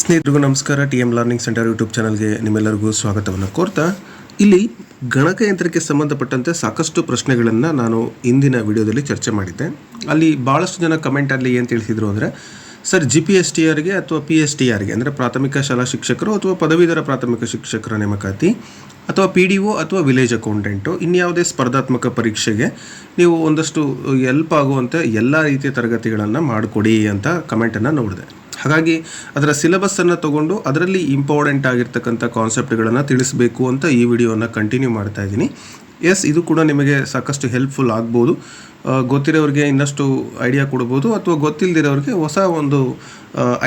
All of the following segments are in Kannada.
ಸ್ನೇಹಿತರಿಗೂ ನಮಸ್ಕಾರ. T M learning centre YouTube ಚಾನಲ್ಗೆ ನಿಮ್ಮೆಲ್ಲರಿಗೂ ಸ್ವಾಗತವನ್ನು ಕೋರ್ತಾ, ಇಲ್ಲಿ ಗಣಕಯಂತ್ರಕ್ಕೆ ಸಂಬಂಧಪಟ್ಟಂತೆ ಸಾಕಷ್ಟು ಪ್ರಶ್ನೆಗಳನ್ನು ನಾನು ಇಂದಿನ ವಿಡಿಯೋದಲ್ಲಿ ಚರ್ಚೆ ಮಾಡಿದ್ದೆ. ಅಲ್ಲಿ ಭಾಳಷ್ಟು ಜನ ಕಮೆಂಟಲ್ಲಿ ಏನು ತಿಳಿಸಿದ್ರು ಅಂದರೆ sir G P S T ಆರ್ಗೆ ಅಥವಾ ಪಿ ಎಸ್ ಟಿ ಆರ್ಗೆ ಅಂದರೆ ಪ್ರಾಥಮಿಕ ಶಾಲಾ ಶಿಕ್ಷಕರು ಅಥವಾ ಪದವೀಧರ ಪ್ರಾಥಮಿಕ ಶಿಕ್ಷಕರ ನೇಮಕಾತಿ, ಅಥವಾ ಪಿ ಡಿ ಒ ಅಥವಾ ವಿಲೇಜ್ ಅಕೌಂಟೆಂಟು ಇನ್ಯಾವುದೇ ಸ್ಪರ್ಧಾತ್ಮಕ ಪರೀಕ್ಷೆಗೆ ನೀವು ಒಂದಷ್ಟು ಎಲ್ಪ್ ಆಗುವಂತೆ ಎಲ್ಲ ರೀತಿಯ ತರಗತಿಗಳನ್ನು ಮಾಡಿಕೊಡಿ ಅಂತ ಕಮೆಂಟನ್ನು ನೋಡಿದೆ. ಹಾಗಾಗಿ ಅದರ ಸಿಲೆಬಸ್ಸನ್ನು ತಗೊಂಡು ಅದರಲ್ಲಿ ಇಂಪಾರ್ಟೆಂಟ್ ಆಗಿರ್ತಕ್ಕಂಥ ಕಾನ್ಸೆಪ್ಟ್ಗಳನ್ನು ತಿಳಿಸಬೇಕು ಅಂತ ಈ ವಿಡಿಯೋನ ಕಂಟಿನ್ಯೂ ಮಾಡ್ತಾ ಇದ್ದೀನಿ. ಎಸ್ ಇದು ಕೂಡ ನಿಮಗೆ ಸಾಕಷ್ಟು ಹೆಲ್ಪ್ಫುಲ್ ಆಗ್ಬೋದು. ಗೊತ್ತಿರೋರಿಗೆ ಇನ್ನಷ್ಟು ಐಡಿಯಾ ಕೊಡ್ಬೋದು ಅಥವಾ ಗೊತ್ತಿಲ್ಲದಿರೋರಿಗೆ ಹೊಸ ಒಂದು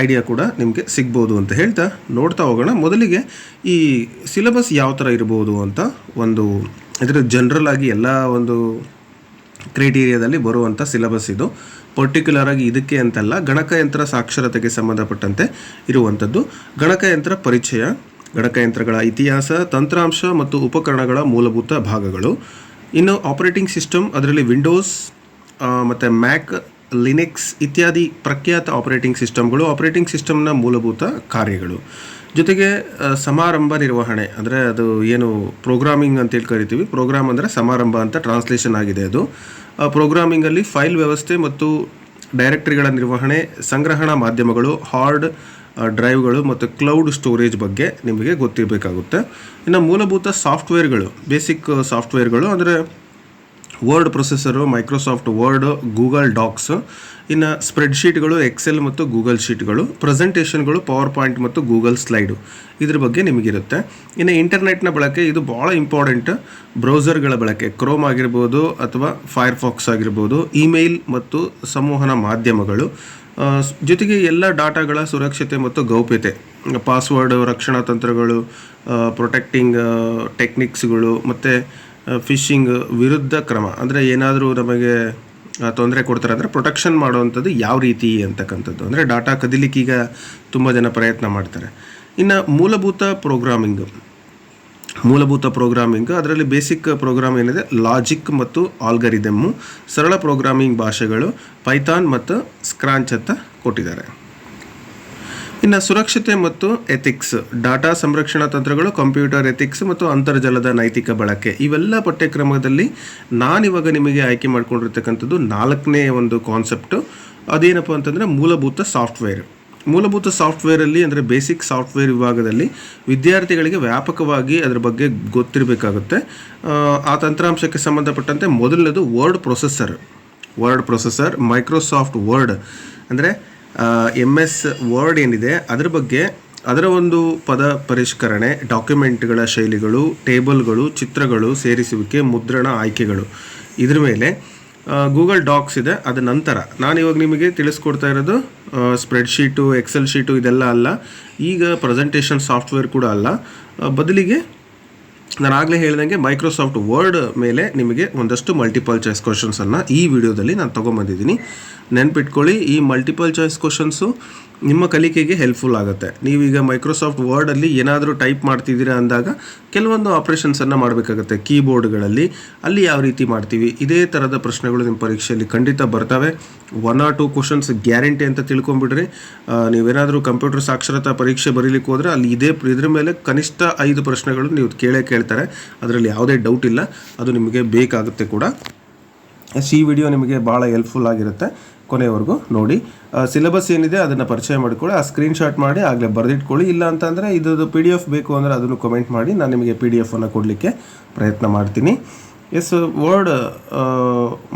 ಐಡಿಯಾ ಕೂಡ ನಿಮಗೆ ಸಿಗ್ಬೋದು ಅಂತ ಹೇಳ್ತಾ ನೋಡ್ತಾ ಹೋಗೋಣ. ಮೊದಲಿಗೆ ಈ ಸಿಲೆಬಸ್ ಯಾವ ಥರ ಇರ್ಬೋದು ಅಂತ ಒಂದು ಇದರ ಜನರಲ್ ಆಗಿ ಎಲ್ಲ ಒಂದು ಕ್ರೈಟೀರಿಯಾದಲ್ಲಿ ಬರುವಂಥ ಸಿಲೆಬಸ್ ಇದು. ಪರ್ಟಿಕ್ಯುಲರ್ ಆಗಿ ಇದಕ್ಕೆ ಅಂತಲ್ಲ ಗಣಕಯಂತ್ರ ಸಾಕ್ಷರತೆಗೆ ಸಂಬಂಧಪಟ್ಟಂತೆ ಇರುವಂಥದ್ದು. ಗಣಕಯಂತ್ರ ಪರಿಚಯ, ಗಣಕಯಂತ್ರಗಳ ಇತಿಹಾಸ, ತಂತ್ರಾಂಶ ಮತ್ತು ಉಪಕರಣಗಳ ಮೂಲಭೂತ ಭಾಗಗಳು. ಇನ್ನು ಆಪರೇಟಿಂಗ್ ಸಿಸ್ಟಮ್ ಅದರಲ್ಲಿ ವಿಂಡೋಸ್ ಮತ್ತು ಮ್ಯಾಕ್ ಲಿನಿಕ್ಸ್ ಇತ್ಯಾದಿ ಪ್ರಖ್ಯಾತ ಆಪರೇಟಿಂಗ್ ಸಿಸ್ಟಮ್ಗಳು ಆಪರೇಟಿಂಗ್ ಸಿಸ್ಟಮ್ನ ಮೂಲಭೂತ ಕಾರ್ಯಗಳು. ಜೊತೆಗೆ ಸಮಾರಂಭ ನಿರ್ವಹಣೆ, ಅಂದರೆ ಅದು ಏನು ಪ್ರೋಗ್ರಾಮಿಂಗ್ ಅಂತೇಳಿ ಕರಿತೀವಿ. ಪ್ರೋಗ್ರಾಮ್ ಅಂದರೆ ಸಮಾರಂಭ ಅಂತ ಟ್ರಾನ್ಸ್ಲೇಷನ್ ಆಗಿದೆ ಅದು. ಪ್ರೋಗ್ರಾಮಿಂಗಲ್ಲಿ ಫೈಲ್ ವ್ಯವಸ್ಥೆ ಮತ್ತು ಡೈರೆಕ್ಟರಿಗಳ ನಿರ್ವಹಣೆ, ಸಂಗ್ರಹಣಾ ಮಾಧ್ಯಮಗಳು ಹಾರ್ಡ್ ಡ್ರೈವ್ಗಳು ಮತ್ತು ಕ್ಲೌಡ್ ಸ್ಟೋರೇಜ್ ಬಗ್ಗೆ ನಿಮಗೆ ಗೊತ್ತಿರಬೇಕಾಗುತ್ತೆ. ಇನ್ನು ಮೂಲಭೂತ ಸಾಫ್ಟ್ವೇರ್ಗಳು ಬೇಸಿಕ್ ಸಾಫ್ಟ್ವೇರ್ಗಳು ಅಂದರೆ word processor Microsoft Word Google Docs ಇನ್ನು ಸ್ಪ್ರೆಡ್ಶೀಟ್ಗಳು ಎಕ್ಸೆಲ್ ಮತ್ತು ಗೂಗಲ್ ಶೀಟ್ಗಳು ಪ್ರೆಸೆಂಟೇಷನ್ಗಳು ಪವರ್ ಪಾಯಿಂಟ್ ಮತ್ತು ಗೂಗಲ್ ಸ್ಲೈಡು ಇದ್ರ ಬಗ್ಗೆ ನಿಮಗಿರುತ್ತೆ. ಇನ್ನು ಇಂಟರ್ನೆಟ್ನ ಬಳಕೆ, ಇದು ಭಾಳ ಇಂಪಾರ್ಟೆಂಟ್ ಬ್ರೌಸರ್ಗಳ ಬಳಕೆ. ಕ್ರೋಮ್ ಆಗಿರ್ಬೋದು ಅಥವಾ ಫೈರ್ಫಾಕ್ಸ್ ಆಗಿರ್ಬೋದು ಇಮೇಲ್ ಮತ್ತು ಸಂವಹನ ಮಾಧ್ಯಮಗಳು. ಜೊತೆಗೆ ಎಲ್ಲ ಡಾಟಾಗಳ ಸುರಕ್ಷತೆ ಮತ್ತು ಗೌಪ್ಯತೆ. ಪಾಸ್ವರ್ಡ್, ರಕ್ಷಣಾ ತಂತ್ರಗಳು ಪ್ರೊಟೆಕ್ಟಿಂಗ್ ಟೆಕ್ನಿಕ್ಸ್ಗಳು ಮತ್ತು ಫಿಶಿಂಗ್ ವಿರುದ್ಧ ಕ್ರಮ. ಅಂದರೆ ಏನಾದರೂ ನಮಗೆ ತೊಂದರೆ ಕೊಡ್ತಾರೆ ಅಂದರೆ ಪ್ರೊಟೆಕ್ಷನ್ ಮಾಡುವಂಥದ್ದು ಯಾವ ರೀತಿ ಅಂತಕ್ಕಂಥದ್ದು. ಅಂದರೆ ಡಾಟಾ ಕದಿಲಿಕ್ಕೀಗ ತುಂಬ ಜನ ಪ್ರಯತ್ನ ಮಾಡ್ತಾರೆ. ಇನ್ನು ಮೂಲಭೂತ ಪ್ರೋಗ್ರಾಮಿಂಗ್ ಮೂಲಭೂತ ಪ್ರೋಗ್ರಾಮಿಂಗ್ ಅದರಲ್ಲಿ ಬೇಸಿಕ್ ಪ್ರೋಗ್ರಾಮ್ ಏನಿದೆ? ಲಾಜಿಕ್ ಮತ್ತು ಆಲ್ಗರಿದಮ್ಮು ಸರಳ ಪ್ರೋಗ್ರಾಮಿಂಗ್ ಭಾಷೆಗಳು ಪೈಥಾನ್ ಮತ್ತು ಸ್ಕ್ರಾಂಚ್ ಅಂತ ಕೊಟ್ಟಿದ್ದಾರೆ. ಇನ್ನು ಸುರಕ್ಷತೆ ಮತ್ತು ಎಥಿಕ್ಸ್ ಡಾಟಾ ಸಂರಕ್ಷಣಾ ತಂತ್ರಗಳು ಕಂಪ್ಯೂಟರ್ ಎಥಿಕ್ಸ್ ಮತ್ತು ಅಂತರ್ಜಾಲದ ನೈತಿಕ ಬಳಕೆ ಇವೆಲ್ಲ ಪಠ್ಯಕ್ರಮದಲ್ಲಿ ನಾನಿವಾಗ ನಿಮಗೆ ಆಯ್ಕೆ ಮಾಡ್ಕೊಂಡಿರ್ತಕ್ಕಂಥದ್ದು ನಾಲ್ಕನೇ ಒಂದು ಕಾನ್ಸೆಪ್ಟು ಅದೇನಪ್ಪ ಅಂತಂದರೆ ಮೂಲಭೂತ ಸಾಫ್ಟ್ವೇರ್ ಮೂಲಭೂತ ಸಾಫ್ಟ್ವೇರಲ್ಲಿ ಅಂದರೆ ಬೇಸಿಕ್ ಸಾಫ್ಟ್ವೇರ್ ವಿಭಾಗದಲ್ಲಿ ವಿದ್ಯಾರ್ಥಿಗಳಿಗೆ ವ್ಯಾಪಕವಾಗಿ ಅದರ ಬಗ್ಗೆ ಗೊತ್ತಿರಬೇಕಾಗುತ್ತೆ. ಆ, ತಂತ್ರಾಂಶಕ್ಕೆ ಸಂಬಂಧಪಟ್ಟಂತೆ ಮೊದಲನೇದು word processor word processor Microsoft Word ಅಂದರೆ ಎಂ ಎಸ್ ವರ್ಡ್ ಏನಿದೆ, ಅದರ ಬಗ್ಗೆ ಅದರ ಒಂದು ಪದ ಪರಿಷ್ಕರಣೆ ಡಾಕ್ಯುಮೆಂಟ್ಗಳ ಶೈಲಿಗಳು ಟೇಬಲ್ಗಳು ಚಿತ್ರಗಳು ಸೇರಿಸುವಿಕೆ, ಮುದ್ರಣ ಆಯ್ಕೆಗಳು. ಇದ್ರ ಮೇಲೆ ಗೂಗಲ್ ಡಾಕ್ಸ್ ಇದೆ, ಅದ ನಂತರ ನಾನು ಇವಾಗ ನಿಮಗೆ ತಿಳಿಸ್ಕೊಡ್ತಾ ಇರೋದು ಸ್ಪ್ರೆಡ್ಶೀಟು ಎಕ್ಸೆಲ್ ಶೀಟು ಇದೆಲ್ಲ ಅಲ್ಲ. ಈಗ ಪ್ರೆಸೆಂಟೇಷನ್ ಸಾಫ್ಟ್ವೇರ್ ಕೂಡ ಅಲ್ಲ. ಬದಲಿಗೆ ನಾನು ಹೇಳಿದಂಗೆ ಹೇಳ್ದಂಗೆ ಮೈಕ್ರೋಸಾಫ್ಟ್ ವರ್ಡ್ ಮೇಲೆ ನಿಮಗೆ ಒಂದಷ್ಟು ಮಲ್ಟಿಪಲ್ ಚಾಯ್ಸ್ ಕ್ವಶನ್ಸನ್ನು ಈ ವಿಡಿಯೋದಲ್ಲಿ ನಾನು ತೊಗೊಂಬಂದಿದ್ದೀನಿ ನೆನ್ಪಿಟ್ಕೊಳ್ಳಿ ಈ ಮಲ್ಟಿಪಲ್ ಚಾಯ್ಸ್ ಕ್ವಶನ್ಸು ನಿಮ್ಮ ಕಲಿಕೆಗೆ ಹೆಲ್ಪ್ಫುಲ್ ಆಗುತ್ತೆ. ನೀವೀಗ ಮೈಕ್ರೋಸಾಫ್ಟ್ ವರ್ಡಲ್ಲಿ ಏನಾದರೂ ಟೈಪ್ ಮಾಡ್ತಿದ್ದೀರಾ ಅಂದಾಗ ಕೆಲವೊಂದು ಆಪ್ರೇಷನ್ಸನ್ನು ಮಾಡಬೇಕಾಗುತ್ತೆ. ಕೀಬೋರ್ಡ್ಗಳಲ್ಲಿ ಅಲ್ಲಿ ಯಾವ ರೀತಿ ಮಾಡ್ತೀವಿ? ಇದೇ ಥರದ ಪ್ರಶ್ನೆಗಳು ನಿಮ್ಮ ಪರೀಕ್ಷೆಯಲ್ಲಿ ಖಂಡಿತ ಬರ್ತವೆ. One or two questions guarantee ಅಂತ ತಿಳ್ಕೊಂಬಿಡ್ರಿ ನೀವೇನಾದರೂ ಕಂಪ್ಯೂಟರ್ ಸಾಕ್ಷರತಾ ಪರೀಕ್ಷೆ ಬರೀಲಿಕ್ಕೆ ಹೋದರೆ ಅಲ್ಲಿ ಇದೇ ಇದ್ರ ಮೇಲೆ ಕನಿಷ್ಠ ಐದು ಪ್ರಶ್ನೆಗಳು ನೀವು ಕೇಳೇ ಕೇಳ್ತಾರೆ. ಅದರಲ್ಲಿ ಯಾವುದೇ ಡೌಟ್ ಇಲ್ಲ. ಅದು ನಿಮಗೆ ಬೇಕಾಗುತ್ತೆ ಕೂಡ. ಈ ವಿಡಿಯೋ ನಿಮಗೆ ಭಾಳ ಹೆಲ್ಪ್ಫುಲ್ ಆಗಿರುತ್ತೆ ಕೊನೆಯವರೆಗೂ ನೋಡಿ. ಸಿಲೆಬಸ್ ಏನಿದೆ ಅದನ್ನು ಪರಿಚಯ ಮಾಡಿಕೊಳ್ಳಿ, ಆ ಸ್ಕ್ರೀನ್ಶಾಟ್ ಮಾಡಿ, ಆಗಲೇ ಬರೆದಿಟ್ಕೊಳ್ಳಿ. ಇಲ್ಲ ಅಂತಂದರೆ ಇದ್ರದ್ದು ಪಿ ಡಿ ಎಫ್ ಬೇಕು ಅಂದರೆ ಅದನ್ನು ಕಮೆಂಟ್ ಮಾಡಿ, ನಾನು ನಿಮಗೆ ಪಿ ಡಿ ಎಫನ್ನು ಕೊಡಲಿಕ್ಕೆ ಪ್ರಯತ್ನ ಮಾಡ್ತೀನಿ. ಎಸ್ ವರ್ಡ್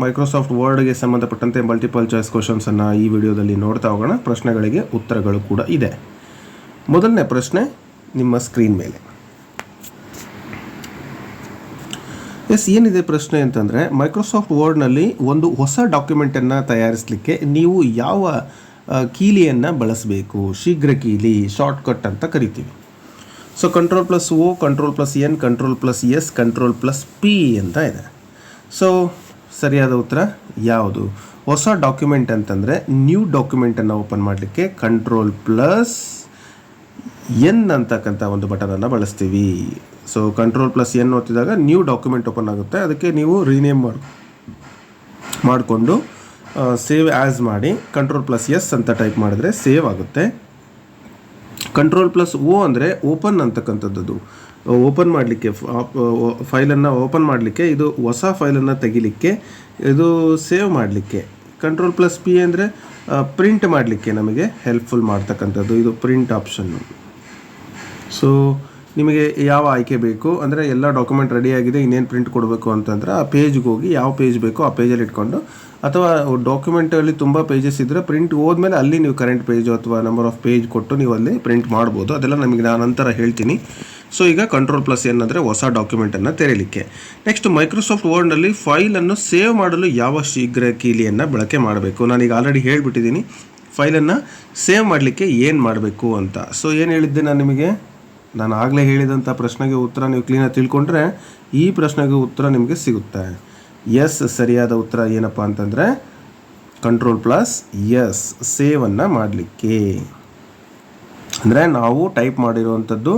ಮೈಕ್ರೋಸಾಫ್ಟ್ ವರ್ಡ್ಗೆ ಸಂಬಂಧಪಟ್ಟಂತೆ ಮಲ್ಟಿಪಲ್ ಚಾಯ್ಸ್ ಕ್ವಶನ್ಸನ್ನು ಈ ವಿಡಿಯೋದಲ್ಲಿ ನೋಡ್ತಾ ಹೋಗೋಣ. ಪ್ರಶ್ನೆಗಳಿಗೆ ಉತ್ತರಗಳು ಕೂಡ ಇದೆ. ಮೊದಲನೇ ಪ್ರಶ್ನೆ ನಿಮ್ಮ ಸ್ಕ್ರೀನ್ ಮೇಲೆ. ಎಸ್ ಏನಿದೆ ಪ್ರಶ್ನೆ ಅಂತಂದರೆ ಮೈಕ್ರೋಸಾಫ್ಟ್ ವರ್ಡ್ನಲ್ಲಿ ಒಂದು ಹೊಸ ಡಾಕ್ಯುಮೆಂಟನ್ನು ತಯಾರಿಸಲಿಕ್ಕೆ ನೀವು ಯಾವ ಕೀಲಿಯನ್ನು ಬಳಸಬೇಕು? ಶೀಘ್ರ ಕೀಲಿ ಶಾರ್ಟ್ಕಟ್ ಅಂತ ಕರಿತೀವಿ. So control plus O control plus N control plus S control plus P ಅಂತ ಇದೆ. ಸೊ ಸರಿಯಾದ ಉತ್ತರ ಯಾವುದು? ಹೊಸ ಡಾಕ್ಯುಮೆಂಟ್ ಅಂತಂದರೆ ನ್ಯೂ ಡಾಕ್ಯುಮೆಂಟನ್ನು ಓಪನ್ ಮಾಡಲಿಕ್ಕೆ ಕಂಟ್ರೋಲ್ ಪ್ಲಸ್ ಎನ್ ಅಂತಕ್ಕಂಥ ಒಂದು ಬಟನನ್ನು ಬಳಸ್ತೀವಿ. ಸೊ ಕಂಟ್ರೋಲ್ ಪ್ಲಸ್ ಎನ್ ಒತ್ತಿದಾಗ ನ್ಯೂ ಡಾಕ್ಯುಮೆಂಟ್ ಓಪನ್ ಆಗುತ್ತೆ. ಅದಕ್ಕೆ ನೀವು ರೀನೇಮ್ ಮಾಡಿ, ಮಾಡಿಕೊಂಡು ಸೇವ್ ಆ್ಯಸ್ ಮಾಡಿ ಕಂಟ್ರೋಲ್ ಪ್ಲಸ್ ಎಸ್ ಅಂತ ಟೈಪ್ ಮಾಡಿದ್ರೆ ಸೇವ್ ಆಗುತ್ತೆ. ಕಂಟ್ರೋಲ್ ಪ್ಲಸ್ ಓ ಅಂದರೆ ಓಪನ್ ಅಂತಕ್ಕಂಥದ್ದು. ಓಪನ್ ಮಾಡಲಿಕ್ಕೆ ಫೈಲನ್ನು ಓಪನ್ ಮಾಡಲಿಕ್ಕೆ, ಇದು ಹೊಸ ಫೈಲನ್ನು ತೆಗಿಲಿಕ್ಕೆ, ಇದು ಸೇವ್ ಮಾಡಲಿಕ್ಕೆ. ಕಂಟ್ರೋಲ್ ಪ್ಲಸ್ ಪಿ ಅಂದರೆ ಪ್ರಿಂಟ್ ಮಾಡಲಿಕ್ಕೆ ನಮಗೆ ಹೆಲ್ಪ್ಫುಲ್ ಮಾಡ್ತಕ್ಕಂಥದ್ದು. ಇದು ಪ್ರಿಂಟ್ ಆಪ್ಷನ್ನು ಸೊ ನಿಮಗೆ ಯಾವ ಆಯ್ಕೆ ಬೇಕು? ಅಂದರೆ ಎಲ್ಲ ಡಾಕ್ಯುಮೆಂಟ್ ರೆಡಿ ಆಗಿದೆ, ಇನ್ನೇನು ಪ್ರಿಂಟ್ ಕೊಡಬೇಕು ಅಂತಂದರೆ ಆ ಪೇಜ್ಗೆ ಹೋಗಿ ಯಾವ ಪೇಜ್ ಬೇಕೋ ಆ ಪೇಜಲ್ಲಿ ಇಟ್ಕೊಂಡು, ಅಥವಾ ಡಾಕ್ಯುಮೆಂಟಲ್ಲಿ ತುಂಬ ಪೇಜಸ್ ಇದ್ದರೆ ಪ್ರಿಂಟ್ ಹೋದ್ಮೇಲೆ ಅಲ್ಲಿ ನೀವು ಕರೆಂಟ್ ಪೇಜು ಅಥವಾ ನಂಬರ್ ಆಫ್ ಪೇಜ್ ಕೊಟ್ಟು ನೀವು ಅಲ್ಲಿ ಪ್ರಿಂಟ್ ಮಾಡ್ಬೋದು. ಅದೆಲ್ಲ ನಮಗೆ ನಾನು ನಂತರ ಹೇಳ್ತೀನಿ. ಸೊ ಈಗ ಕಂಟ್ರೋಲ್ ಪ್ಲಸ್ ಏನಂದರೆ ಹೊಸ ಡಾಕ್ಯುಮೆಂಟನ್ನು ತೆರೆಯಲಿಕ್ಕೆ ನೆಕ್ಸ್ಟ್ ಮೈಕ್ರೋಸಾಫ್ಟ್ ವರ್ಡ್ನಲ್ಲಿ ಫೈಲನ್ನು ಸೇವ್ ಮಾಡಲು ಯಾವ ಶೀಘ್ರ ಕೀಲಿಯನ್ನು ಬಳಕೆ ಮಾಡಬೇಕು? ನಾನೀಗ ಆಲ್ರೆಡಿ ಹೇಳಿಬಿಟ್ಟಿದ್ದೀನಿ. ಫೈಲನ್ನು ಸೇವ್ ಮಾಡಲಿಕ್ಕೆ ಏನು ಮಾಡಬೇಕು ಅಂತ. ಸೊ ಏನು ಹೇಳಿದ್ದೆ ನಾನು ನಿಮಗೆ? ನಾನು ಆಗಲೇ ಹೇಳಿದಂಥ ಪ್ರಶ್ನೆಗೆ ಉತ್ತರ ನೀವು ಕ್ಲೀನಾಗಿ ತಿಳ್ಕೊಂಡ್ರೆ ಈ ಪ್ರಶ್ನೆಗೆ ಉತ್ತರ ನಿಮಗೆ ಸಿಗುತ್ತೆ. ಎಸ್ ಸರಿಯಾದ ಉತ್ತರ ಏನಪ್ಪ ಅಂತಂದರೆ ಕಂಟ್ರೋಲ್ ಪ್ಲಸ್ ಎಸ್ ಸೇವನ್ನು ಮಾಡಲಿಕ್ಕೆ. ಅಂದರೆ ನಾವು ಟೈಪ್ ಮಾಡಿರುವಂಥದ್ದು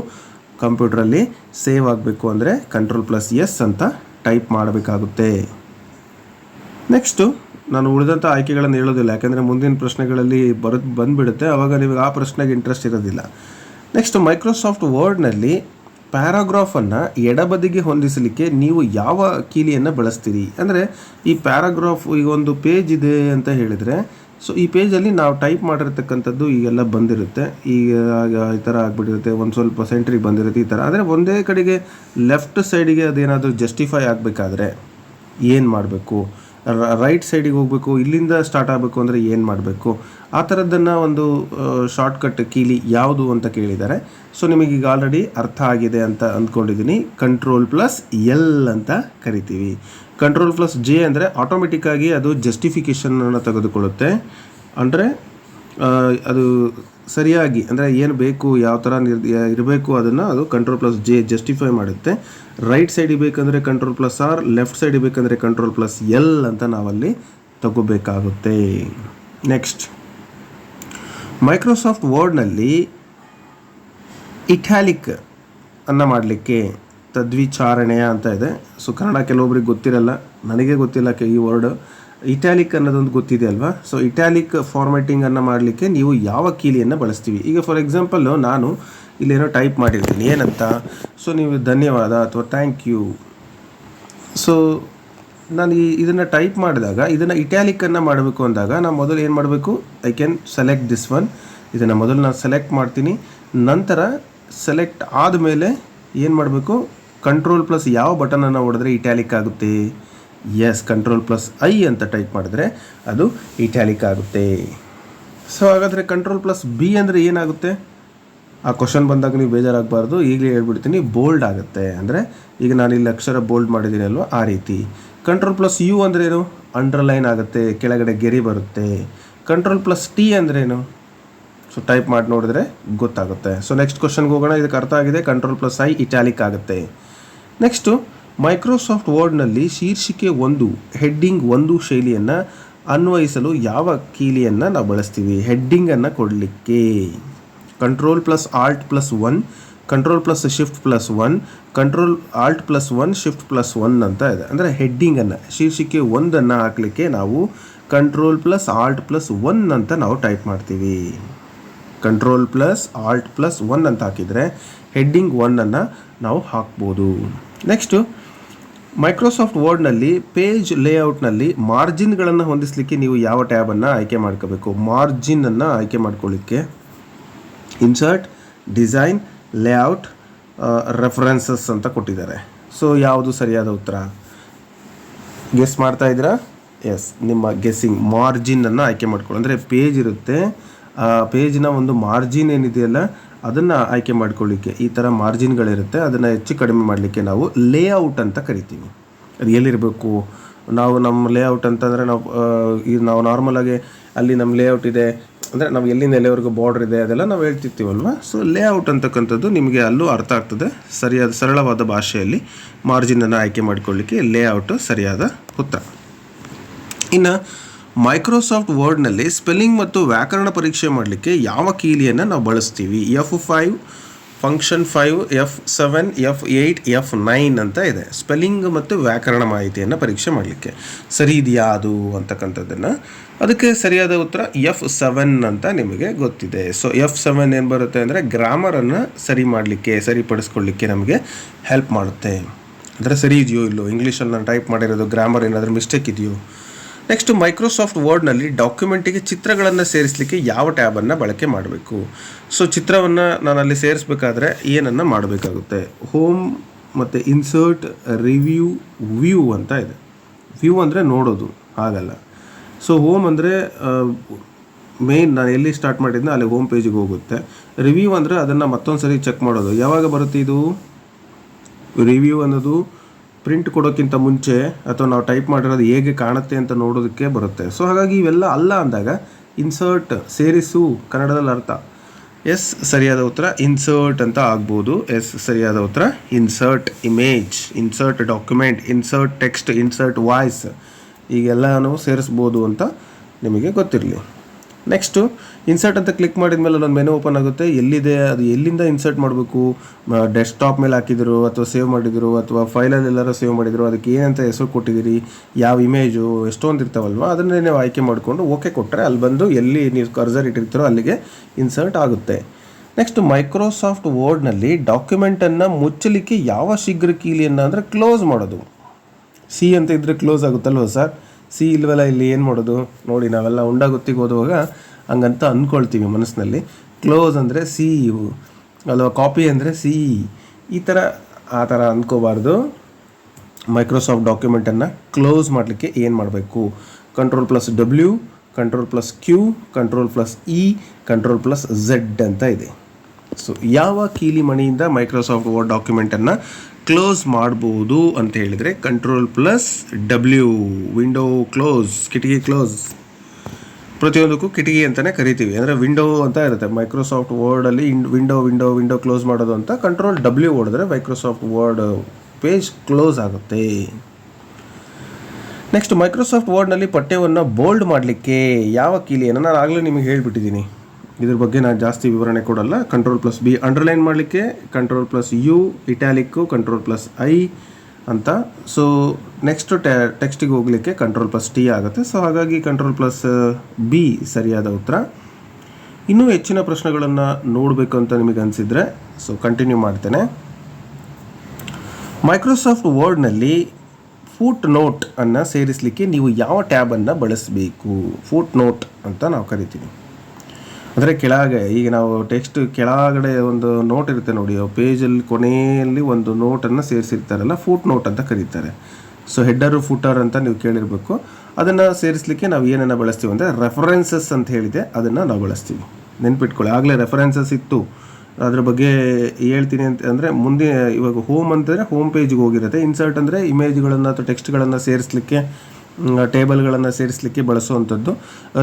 ಕಂಪ್ಯೂಟ್ರಲ್ಲಿ ಸೇವ್ ಆಗಬೇಕು ಅಂದರೆ ಕಂಟ್ರೋಲ್ ಪ್ಲಸ್ ಎಸ್ ಅಂತ ಟೈಪ್ ಮಾಡಬೇಕಾಗುತ್ತೆ. ನೆಕ್ಸ್ಟು ನಾನು ಉಳಿದಂಥ ಆಯ್ಕೆಗಳನ್ನು ಹೇಳೋದಿಲ್ಲ, ಯಾಕೆಂದರೆ ಮುಂದಿನ ಪ್ರಶ್ನೆಗಳಲ್ಲಿ ಬರ ಬಂದುಬಿಡುತ್ತೆ ಆವಾಗ ನಿಮಗೆ ಆ ಪ್ರಶ್ನೆಗೆ ಇಂಟ್ರೆಸ್ಟ್ ಇರೋದಿಲ್ಲ. ನೆಕ್ಸ್ಟ್ ಮೈಕ್ರೋಸಾಫ್ಟ್ ವರ್ಡ್ನಲ್ಲಿ ಪ್ಯಾರಾಗ್ರಾಫನ್ನು ಎಡಬದಿಗೆ ಹೊಂದಿಸಲಿಕ್ಕೆ ನೀವು ಯಾವ ಕೀಲಿಯನ್ನು ಬಳಸ್ತೀರಿ? ಅಂದರೆ ಈ ಪ್ಯಾರಾಗ್ರಾಫ್, ಈಗ ಒಂದು ಪೇಜ್ ಇದೆ ಅಂತ ಹೇಳಿದರೆ, ಸೊ ಈ ಪೇಜಲ್ಲಿ ನಾವು ಟೈಪ್ ಮಾಡಿರ್ತಕ್ಕಂಥದ್ದು ಈಗೆಲ್ಲ ಬಂದಿರುತ್ತೆ. ಈಗ ಈ ಥರ ಆಗಿಬಿಟ್ಟಿರುತ್ತೆ, ಒಂದು ಸ್ವಲ್ಪ ಸೆಂಟ್ರಿಗೆ ಬಂದಿರುತ್ತೆ ಈ ಥರ. ಆದರೆ ಒಂದೇ ಕಡೆಗೆ ಲೆಫ್ಟ್ ಸೈಡಿಗೆ ಅದೇನಾದರೂ ಜಸ್ಟಿಫೈ ಆಗಬೇಕಾದ್ರೆ ಏನು ಮಾಡಬೇಕು? ರೈಟ್ ಸೈಡಿಗೆ ಹೋಗಬೇಕು, ಇಲ್ಲಿಂದ ಸ್ಟಾರ್ಟ್ ಆಗಬೇಕು ಅಂದರೆ ಏನು ಮಾಡಬೇಕು? ಆ ಥರದ್ದನ್ನು ಒಂದು ಶಾರ್ಟ್ಕಟ್ ಕೀಲಿ ಯಾವುದು ಅಂತ ಕೇಳಿದ್ದಾರೆ. ಸೊ ನಿಮಗೀಗ ಆಲ್ರೆಡಿ ಅರ್ಥ ಆಗಿದೆ ಅಂತ ಅಂದ್ಕೊಂಡಿದ್ದೀನಿ. ಕಂಟ್ರೋಲ್ ಪ್ಲಸ್ ಎಲ್ ಅಂತ ಕರಿತೀವಿ. ಕಂಟ್ರೋಲ್ ಪ್ಲಸ್ ಜೆ ಅಂದರೆ ಆಟೋಮೆಟಿಕ್ಕಾಗಿ ಅದು ಜಸ್ಟಿಫಿಕೇಷನನ್ನು ತೆಗೆದುಕೊಳ್ಳುತ್ತೆ. ಅಂದರೆ ಅದು ಸರಿಯಾಗಿ, ಅಂದರೆ ಏನು ಬೇಕು, ಯಾವ ಥರ ನಿರ್ ಇರಬೇಕು ಅದನ್ನು ಅದು ಕಂಟ್ರೋಲ್ ಪ್ಲಸ್ ಜೆ ಜಸ್ಟಿಫೈ ಮಾಡುತ್ತೆ. ರೈಟ್ ಸೈಡಿಗೆ ಬೇಕಂದರೆ ಕಂಟ್ರೋಲ್ ಪ್ಲಸ್ ಆರ್ ಲೆಫ್ಟ್ ಸೈಡಿಗೆ ಬೇಕಂದರೆ ಕಂಟ್ರೋಲ್ ಪ್ಲಸ್ ಎಲ್ ಅಂತ ನಾವಲ್ಲಿ ತಗೋಬೇಕಾಗುತ್ತೆ. ನೆಕ್ಸ್ಟ್ ಮೈಕ್ರೋಸಾಫ್ಟ್ ವರ್ಡ್ನಲ್ಲಿ ಇಟ್ಯಾಲಿಕ್ ಅನ್ನು ಮಾಡಲಿಕ್ಕೆ ತದ್ವಿಚಾರಣೆಯ ಅಂತ ಇದೆ. ಸೊ ಕನ್ನಡ ಕೆಲವೊಬ್ರಿಗೆ ಗೊತ್ತಿರಲ್ಲ. ನನಗೆ ಗೊತ್ತಿಲ್ಲ ಈ ವರ್ಡ್ ಇಟ್ಯಾಲಿಕ್ ಅನ್ನೋದೊಂದು ಗೊತ್ತಿದೆ ಅಲ್ವಾ? ಸೊ ಇಟ್ಯಾಲಿಕ್ ಫಾರ್ಮ್ಯಾಟಿಂಗನ್ನು ಮಾಡಲಿಕ್ಕೆ ನೀವು ಯಾವ ಕೀಲಿಯನ್ನು ಬಳಸ್ತೀವಿ? ಈಗ ಫಾರ್ ಎಕ್ಸಾಂಪಲ್ಲು ನಾನು ಇಲ್ಲೇನೋ ಟೈಪ್ ಮಾಡಿರ್ತೀನಿ. ಏನಂತ? ಸೊ ನೀವು ಧನ್ಯವಾದ ಅಥವಾ ಥ್ಯಾಂಕ್ ಯು ಸೊ ನಾನು ಈ ಇದನ್ನು ಟೈಪ್ ಮಾಡಿದಾಗ, ಇದನ್ನು ಇಟ್ಯಾಲಿಕನ್ನು ಮಾಡಬೇಕು ಅಂದಾಗ ನಾನು ಮೊದಲು ಏನು ಮಾಡಬೇಕು? I can select this one ಇದನ್ನು ಮೊದಲು ನಾನು ಸೆಲೆಕ್ಟ್ ಮಾಡ್ತೀನಿ. ನಂತರ ಸೆಲೆಕ್ಟ್ ಆದಮೇಲೆ ಏನು ಮಾಡಬೇಕು? ಕಂಟ್ರೋಲ್ ಪ್ಲಸ್ ಯಾವ ಬಟನನ್ನು ಹೊಡೆದ್ರೆ ಇಟ್ಯಾಲಿಕ್ ಆಗುತ್ತೆ? ಎಸ್ ಕಂಟ್ರೋಲ್ ಪ್ಲಸ್ ಐ ಅಂತ ಟೈಪ್ ಮಾಡಿದ್ರೆ ಅದು ಇಟ್ಯಾಲಿಕ್ ಆಗುತ್ತೆ. ಸೊ ಹಾಗಾದರೆ ಕಂಟ್ರೋಲ್ ಪ್ಲಸ್ ಬಿ ಅಂದರೆ ಏನಾಗುತ್ತೆ? ಆ ಕ್ವಶನ್ ಬಂದಾಗ ನೀವು ಬೇಜಾರಾಗಬಾರ್ದು. ಈಗಲೇ ಹೇಳ್ಬಿಡ್ತೀನಿ ಬೋಲ್ಡ್ ಆಗುತ್ತೆ. ಅಂದರೆ ಈಗ ನಾನು ಇಲ್ಲಿ ಅಕ್ಷರ ಬೋಲ್ಡ್ ಮಾಡಿದ್ದೀನಿ ಅಲ್ವಾ? ಆ ರೀತಿ. ಕಂಟ್ರೋಲ್ ಪ್ಲಸ್ ಯು ಅಂದ್ರೇನು ಅಂಡರ್ಲೈನ್ ಆಗುತ್ತೆ, ಕೆಳಗಡೆ ಗೆರಿ ಬರುತ್ತೆ. ಕಂಟ್ರೋಲ್ ಪ್ಲಸ್ ಟಿ ಅಂದ್ರೇನು ಸೊ ಟೈಪ್ ಮಾಡಿ ನೋಡಿದ್ರೆ ಗೊತ್ತಾಗುತ್ತೆ. ಸೊ ನೆಕ್ಸ್ಟ್ ಕ್ವಶನ್ಗೆ ಹೋಗೋಣ. ಇದಕ್ಕೆ ಅರ್ಥ ಆಗಿದೆ ಕಂಟ್ರೋಲ್ ಪ್ಲಸ್ ಐ ಇಟ್ಯಾಲಿಕ್ ಆಗುತ್ತೆ. ನೆಕ್ಸ್ಟು ಮೈಕ್ರೋಸಾಫ್ಟ್ ವರ್ಡ್ನಲ್ಲಿ ಶೀರ್ಷಿಕೆ ಒಂದು, ಹೆಡ್ಡಿಂಗ್ ಒಂದು ಶೈಲಿಯನ್ನು ಅನ್ವಯಿಸಲು ಯಾವ ಕೀಲಿಯನ್ನು ನಾವು ಬಳಸ್ತೀವಿ? ಹೆಡ್ಡಿಂಗನ್ನು ಕೊಡಲಿಕ್ಕೆ. Control plus alt plus one control plus shift plus one control alt plus one shift plus one ಅಂತ ಇದೆ. ಅಂದರೆ ಹೆಡ್ಡಿಂಗನ್ನು ಶೀರ್ಷಿಕೆ ಒಂದನ್ನು ಹಾಕಲಿಕ್ಕೆ ನಾವು control plus alt plus one ಅಂತ ನಾವು ಟೈಪ್ ಮಾಡ್ತೀವಿ. Control plus alt plus one ಅಂತ ಹಾಕಿದರೆ ಹೆಡ್ಡಿಂಗ್ ಒನ್ನನ್ನು ನಾವು ಹಾಕ್ಬೋದು. ನೆಕ್ಸ್ಟು ಮೈಕ್ರೋಸಾಫ್ಟ್ ವರ್ಡ್ನಲ್ಲಿ ಪೇಜ್ ಲೇಔಟ್ನಲ್ಲಿ ಮಾರ್ಜಿನ್ಗಳನ್ನು ಹೊಂದಿಸಲಿಕ್ಕೆ ನೀವು ಯಾವ ಟ್ಯಾಬನ್ನು ಆಯ್ಕೆ ಮಾಡ್ಕೋಬೇಕು? ಮಾರ್ಜಿನನ್ನು ಆಯ್ಕೆ ಮಾಡ್ಕೊಳ್ಳಿಕ್ಕೆ. ಇನ್ಸರ್ಟ್ ಡಿಸೈನ್ ಲೇಔಟ್ ರೆಫರೆನ್ಸಸ್ ಅಂತ ಕೊಟ್ಟಿದ್ದಾರೆ. ಸೊ ಯಾವುದು ಸರಿಯಾದ ಉತ್ತರ? ಗೆಸ್ ಮಾಡ್ತಾ ಇದ್ದೀರಾ? ಎಸ್ ನಿಮ್ಮ ಗೆಸ್ಸಿಂಗ್ ಮಾರ್ಜಿನನ್ನು ಆಯ್ಕೆ ಮಾಡ್ಕೊಳ್ಳಿ ಅಂದರೆ ಪೇಜ್ ಇರುತ್ತೆ. ಆ ಪೇಜ್ನ ಒಂದು ಮಾರ್ಜಿನ್ ಏನಿದೆಯಲ್ಲ ಅದನ್ನು ಆಯ್ಕೆ ಮಾಡ್ಕೊಳ್ಳಿಕ್ಕೆ ಈ ಥರ ಮಾರ್ಜಿನ್ಗಳಿರುತ್ತೆ ಅದನ್ನು ಹೆಚ್ಚು ಕಡಿಮೆ ಮಾಡಲಿಕ್ಕೆ ನಾವು ಲೇಔಟ್ ಅಂತ ಕರಿತೀವಿ. ಅದು ಎಲ್ಲಿರಬೇಕು? ನಾವು ನಮ್ಮ ಲೇಔಟ್ ಅಂತಂದರೆ ನಾವು ಈಗ ನಾವು ನಾರ್ಮಲಾಗಿ ಅಲ್ಲಿ ನಮ್ಮ ಲೇಔಟ್ ಇದೆ. ಅಂದರೆ ನಾವು ಎಲ್ಲಿಂದ ಎಲ್ಲಿವರೆಗೂ ಬಾರ್ಡ್ರ್ ಇದೆ ಅದೆಲ್ಲ ನಾವು ಹೇಳ್ತಿರ್ತೀವಲ್ವ? ಸೊ ಲೇಔಟ್ ಅಂತಕ್ಕಂಥದ್ದು ನಿಮಗೆ ಅಲ್ಲೂ ಅರ್ಥ ಆಗ್ತದೆ. ಸರಿಯಾದ, ಸರಳವಾದ ಭಾಷೆಯಲ್ಲಿ ಮಾರ್ಜಿನನ್ನು ಆಯ್ಕೆ ಮಾಡಿಕೊಳ್ಳಿಕ್ಕೆ ಲೇಔಟ್ ಸರಿಯಾದ ಉತ್ತರ. ಇನ್ನು ಮೈಕ್ರೋಸಾಫ್ಟ್ ವರ್ಡ್ನಲ್ಲಿ ಸ್ಪೆಲ್ಲಿಂಗ್ ಮತ್ತು ವ್ಯಾಕರಣ ಪರೀಕ್ಷೆ ಮಾಡಲಿಕ್ಕೆ ಯಾವ ಕೀಲಿಯನ್ನು ನಾವು ಬಳಸ್ತೀವಿ? F five function five F seven F eight F nine ಅಂತ ಇದೆ. ಸ್ಪೆಲ್ಲಿಂಗ್ ಮತ್ತು ವ್ಯಾಕರಣ ಮಾಹಿತಿಯನ್ನು ಪರೀಕ್ಷೆ ಮಾಡಲಿಕ್ಕೆ. ಸರಿ ಇದೆಯಾ ಅದು ಅಂತಕ್ಕಂಥದ್ದನ್ನು? ಅದಕ್ಕೆ ಸರಿಯಾದ ಉತ್ತರ ಎಫ್ ಸೆವೆನ್ ಅಂತ ನಿಮಗೆ ಗೊತ್ತಿದೆ. ಸೊ ಎಫ್ ಸೆವೆನ್ ಏನು ಬರುತ್ತೆ ಅಂದರೆ ಗ್ರಾಮರನ್ನು ಸರಿ ಮಾಡಲಿಕ್ಕೆ, ಸರಿಪಡಿಸ್ಕೊಳ್ಳಿಕ್ಕೆ ನಮಗೆ ಹೆಲ್ಪ್ ಮಾಡುತ್ತೆ. ಅಂದರೆ ಸರಿ ಇದೆಯೋ ಇಲ್ಲೋ? ಇಂಗ್ಲೀಷಲ್ಲಿ ನಾನು ಟೈಪ್ ಮಾಡಿರೋದು ಗ್ರಾಮರ್ ಏನಾದರೂ ಮಿಸ್ಟೇಕ್ ಇದೆಯೋ? ನೆಕ್ಸ್ಟ್ ಮೈಕ್ರೋಸಾಫ್ಟ್ ವರ್ಡ್ನಲ್ಲಿ ಡಾಕ್ಯುಮೆಂಟಿಗೆ ಚಿತ್ರಗಳನ್ನು ಸೇರಿಸಲಿಕ್ಕೆ ಯಾವ ಟ್ಯಾಬನ್ನು ಬಳಕೆ ಮಾಡಬೇಕು? ಸೊ ಚಿತ್ರವನ್ನು ನಾನು ಅಲ್ಲಿ ಸೇರಿಸಬೇಕಾದ್ರೆ ಏನನ್ನು ಮಾಡಬೇಕಾಗುತ್ತೆ? ಹೋಮ್ ಮತ್ತು ಇನ್ಸರ್ಟ್ ರಿವ್ಯೂ ವ್ಯೂ ಅಂತ ಇದೆ. ವ್ಯೂ ಅಂದರೆ ನೋಡೋದು, ಹಾಗಲ್ಲ. ಸೊ ಹೋಮ್ ಅಂದರೆ ಮೇನ್ ನಾನು ಎಲ್ಲಿ ಸ್ಟಾರ್ಟ್ ಮಾಡಿದ್ನೋ ಅಲ್ಲಿ ಹೋಮ್ ಪೇಜಿಗೆ ಹೋಗುತ್ತೆ. ರಿವ್ಯೂ ಅಂದರೆ ಅದನ್ನು ಮತ್ತೊಂದು ಸರಿ ಚೆಕ್ ಮಾಡೋದು. ಯಾವಾಗ ಬರುತ್ತೆ ಇದು? ರಿವ್ಯೂ ಅನ್ನೋದು ಪ್ರಿಂಟ್ ಕೊಡೋಕ್ಕಿಂತ ಮುಂಚೆ ಅಥವಾ ನಾವು ಟೈಪ್ ಮಾಡಿರೋದು ಹೇಗೆ ಕಾಣುತ್ತೆ ಅಂತ ನೋಡೋದಕ್ಕೆ ಬರುತ್ತೆ. ಸೊ ಹಾಗಾಗಿ ಇವೆಲ್ಲ ಅಲ್ಲ ಅಂದಾಗ ಇನ್ಸರ್ಟ್ ಸೇರಿಸು ಕನ್ನಡದಲ್ಲಿ ಅರ್ಥ. ಎಸ್ ಸರಿಯಾದ ಉತ್ತರ ಇನ್ಸರ್ಟ್ ಅಂತ ಆಗ್ಬೋದು. ಎಸ್ ಸರಿಯಾದ ಉತ್ತರ insert image insert document insert text insert voice ಈಗೆಲ್ಲನೂ ಸೇರಿಸ್ಬೋದು ಅಂತ ನಿಮಗೆ ಗೊತ್ತಿರಲಿ. ನೆಕ್ಸ್ಟು ಇನ್ಸರ್ಟ್ ಅಂತ ಕ್ಲಿಕ್ ಮಾಡಿದ ಮೇಲೆ ಒಂದು ಮೆನು ಓಪನ್ ಆಗುತ್ತೆ. ಎಲ್ಲಿದೆ, ಅದು ಎಲ್ಲಿಂದ ಇನ್ಸರ್ಟ್ ಮಾಡಬೇಕು? ಡೆಸ್ಕ್ಟಾಪ್ ಮೇಲೆ ಹಾಕಿದ್ರು, ಅಥವಾ ಸೇವ್ ಮಾಡಿದ್ರು, ಅಥವಾ ಫೈಲಲ್ಲಿ ಎಲ್ಲರೂ ಸೇವ್ ಮಾಡಿದ್ರು, ಅದಕ್ಕೆ ಏನಂತ ಹೆಸರು ಕೊಟ್ಟಿದ್ದೀರಿ, ಯಾವ ಇಮೇಜು, ಎಷ್ಟೊಂದು ಇರ್ತಾವಲ್ವ, ಅದನ್ನೇ ನೀವು ಆಯ್ಕೆ ಮಾಡಿಕೊಂಡು ಓಕೆ ಕೊಟ್ಟರೆ ಅಲ್ಲಿ ಬಂದು ಎಲ್ಲಿ ನೀವು ಕರ್ಸರ್ ಇಟ್ಟಿರ್ತೀರೋ ಅಲ್ಲಿಗೆ ಇನ್ಸರ್ಟ್ ಆಗುತ್ತೆ. ನೆಕ್ಸ್ಟ್ ಮೈಕ್ರೋಸಾಫ್ಟ್ ವರ್ಡ್ನಲ್ಲಿ ಡಾಕ್ಯುಮೆಂಟನ್ನು ಮುಚ್ಚಲಿಕ್ಕೆ ಯಾವ ಶೀಘ್ರ ಕೀಲಿಯನ್ನು ಅಂದರೆ ಕ್ಲೋಸ್ ಮಾಡೋದು. ಸಿ ಅಂತ ಇದ್ದರೆ ಕ್ಲೋಸ್ ಆಗುತ್ತಲ್ವ ಸರ್? ಸಿ ಇಲ್ವಲ್ಲ ಇಲ್ಲಿ ಏನು ಮಾಡೋದು? ನೋಡಿ ನಾವೆಲ್ಲ ಉಂಡಾಗುತ್ತಿಗೆ ಹೋದುವಾಗ ಹಂಗಂತ ಅಂದ್ಕೊಳ್ತೀವಿ ಮನಸ್ಸಿನಲ್ಲಿ. ಕ್ಲೋಸ್ ಅಂದರೆ ಸಿ ಅಲ್ವಾ ಕಾಪಿ ಅಂದರೆ ಸಿ ಈ ಥರ ಆ ಥರ ಅಂದ್ಕೋಬಾರ್ದು ಮೈಕ್ರೋಸಾಫ್ಟ್ ಡಾಕ್ಯುಮೆಂಟನ್ನು ಕ್ಲೋಸ್ ಮಾಡಲಿಕ್ಕೆ ಏನು ಮಾಡಬೇಕು? Control plus W control plus Q control plus E control plus Z ಅಂತ ಇದೆ. ಸೊ ಯಾವ ಕೀಲಿ ಮಣಿಯಿಂದ ಮೈಕ್ರೋಸಾಫ್ಟ್ ವರ್ಡ್ ಡಾಕ್ಯುಮೆಂಟನ್ನು ಕ್ಲೋಸ್ ಮಾಡ್ಬೋದು ಅಂತ ಹೇಳಿದರೆ control plus W window close ಕಿಟಕಿ ಕ್ಲೋಸ್ ಪ್ರತಿಯೊಂದಕ್ಕೂ ಕಿಟಕಿ ಅಂತಲೇ ಕರಿತೀವಿ. ಅಂದರೆ ವಿಂಡೋ ಅಂತ ಇರುತ್ತೆ. Microsoft ವರ್ಡಲ್ಲಿ in window window window close ಮಾಡೋದು ಅಂತ ಕಂಟ್ರೋಲ್ ಡಬ್ಲ್ಯೂ ಓಡಿದ್ರೆ ಮೈಕ್ರೋಸಾಫ್ಟ್ ವರ್ಡ್ ಪೇಜ್ ಕ್ಲೋಸ್ ಆಗುತ್ತೆ. ನೆಕ್ಸ್ಟ್ ಮೈಕ್ರೋಸಾಫ್ಟ್ ವರ್ಡ್ನಲ್ಲಿ ಪಠ್ಯವನ್ನು ಬೋಲ್ಡ್ ಮಾಡಲಿಕ್ಕೆ ಯಾವ ಕೀಲಿಯನ್ನು ನಾನು ಆಗಲೇ ನಿಮಗೆ ಹೇಳಿಬಿಟ್ಟಿದ್ದೀನಿ. ಇದ್ರ ಬಗ್ಗೆ ನಾನು ಜಾಸ್ತಿ ವಿವರಣೆ ಕೊಡಲ್ಲ. ಕಂಟ್ರೋಲ್ ಪ್ಲಸ್ ಬಿ ಅಂಡರ್ಲೈನ್ ಮಾಡಲಿಕ್ಕೆ control plus U italic control plus I ಅಂತ. ಸೊ ನೆಕ್ಸ್ಟ್ ಟೆಕ್ಸ್ಟಿಗೆ ಹೋಗಲಿಕ್ಕೆ ಕಂಟ್ರೋಲ್ ಪ್ಲಸ್ ಟಿ ಆಗುತ್ತೆ. ಸೊ ಹಾಗಾಗಿ ಕಂಟ್ರೋಲ್ ಪ್ಲಸ್ ಬಿ ಸರಿಯಾದ ಉತ್ತರ. ಇನ್ನೂ ಹೆಚ್ಚಿನ ಪ್ರಶ್ನೆಗಳನ್ನು ನೋಡಬೇಕು ಅಂತ ನಿಮಗೆ ಅನಿಸಿದರೆ ಸೊ ಕಂಟಿನ್ಯೂ ಮಾಡ್ತೇನೆ. ಮೈಕ್ರೋಸಾಫ್ಟ್ ವರ್ಡ್ನಲ್ಲಿ ಫೂಟ್ ನೋಟ್ ಅನ್ನು ಸೇರಿಸಲಿಕ್ಕೆ ನೀವು ಯಾವ ಟ್ಯಾಬನ್ನು ಬಳಸಬೇಕು? ಫೂಟ್ ನೋಟ್ ಅಂತ ನಾವು ಕರಿತೀವಿ. ಅಂದರೆ ಕೆಳಗೆ, ಈಗ ನಾವು ಟೆಕ್ಸ್ಟ್ ಕೆಳಗಡೆ ಒಂದು ನೋಟ್ ಇರುತ್ತೆ ನೋಡಿ ಪೇಜಲ್ಲಿ ಕೊನೆಯಲ್ಲಿ ಒಂದು ನೋಟನ್ನು ಸೇರಿಸಿರ್ತಾರಲ್ಲ ಫೂಟ್ ನೋಟ್ ಅಂತ ಕರೀತಾರೆ. ಸೊ ಹೆಡ್ಡರು ಫುಟರ್ ಅಂತ ನೀವು ಕೇಳಿರಬೇಕು. ಅದನ್ನು ಸೇರಿಸಲಿಕ್ಕೆ ನಾವು ಏನನ್ನು ಬಳಸ್ತೀವಿ ಅಂದರೆ ರೆಫರೆನ್ಸಸ್ ಅಂತ ಹೇಳಿದೆ, ಅದನ್ನು ನಾವು ಬಳಸ್ತೀವಿ. ನೆನ್ಪಿಟ್ಕೊಳ್ಳಿ, ಆಗಲೇ ರೆಫರೆನ್ಸಸ್ ಇತ್ತು. ಅದ್ರ ಬಗ್ಗೆ ಹೇಳ್ತೀನಿ ಅಂತ ಅಂದರೆ ಮುಂದೆ, ಇವಾಗ ಹೋಮ್ ಅಂತಂದರೆ ಹೋಮ್ ಪೇಜ್ಗೆ ಹೋಗಿರುತ್ತೆ. ಇನ್ಸರ್ಟ್ ಅಂದರೆ ಇಮೇಜ್ಗಳನ್ನು ಅಥವಾ ಟೆಕ್ಸ್ಟ್ಗಳನ್ನು ಸೇರಿಸಲಿಕ್ಕೆ ಟೇಬಲ್ಗಳನ್ನು ಸೇರಿಸಲಿಕ್ಕೆ ಬಳಸುವಂಥದ್ದು.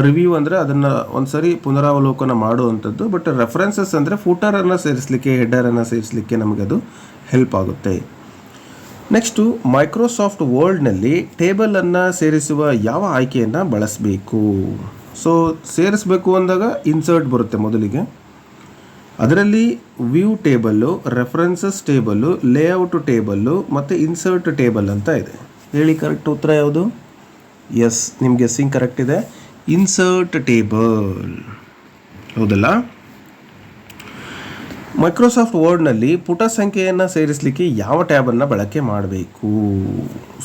ರಿವ್ಯೂ ಅಂದರೆ ಅದನ್ನು ಒಂದು ಸರಿ ಪುನರಾವಲೋಕನ ಮಾಡುವಂಥದ್ದು. ಬಟ್ ರೆಫರೆನ್ಸಸ್ ಅಂದರೆ ಫೂಟರನ್ನು ಸೇರಿಸಲಿಕ್ಕೆ, ಹೆಡ್ಡರನ್ನು ಸೇರಿಸಲಿಕ್ಕೆ ನಮಗದು ಹೆಲ್ಪ್ ಆಗುತ್ತೆ. ನೆಕ್ಸ್ಟು, ಮೈಕ್ರೋಸಾಫ್ಟ್ ವರ್ಲ್ಡ್ನಲ್ಲಿ ಟೇಬಲನ್ನು ಸೇರಿಸುವ ಯಾವ ಆಯ್ಕೆಯನ್ನು ಬಳಸಬೇಕು? ಸೊ, ಸೇರಿಸಬೇಕು ಅಂದಾಗ ಇನ್ಸರ್ಟ್ ಬರುತ್ತೆ ಮೊದಲಿಗೆ. ಅದರಲ್ಲಿ view table, references table, layout table ಮತ್ತು ಇನ್ಸರ್ಟ್ ಟೇಬಲ್ ಅಂತ ಇದೆ. ಹೇಳಿ ಕರೆಕ್ಟ್ ಉತ್ತರ ಯಾವುದು? ಎಸ್ ನಿಮ್ಮ ಗೆಸ್ಸಿಂಗ್ ಕರೆಕ್ಟ್ ಇದೆ. ಇನ್ಸರ್ಟ್ ಟೇಬಲ್ ಹೌದಲ್ಲ? ಮೈಕ್ರೋಸಾಫ್ಟ್ ವರ್ಡ್ನಲ್ಲಿ ಪುಟ ಸಂಖ್ಯೆಯನ್ನು ಸೇರಿಸಲಿಕ್ಕೆ ಯಾವ ಟ್ಯಾಬನ್ನು ಬಳಕೆ ಮಾಡಬೇಕು?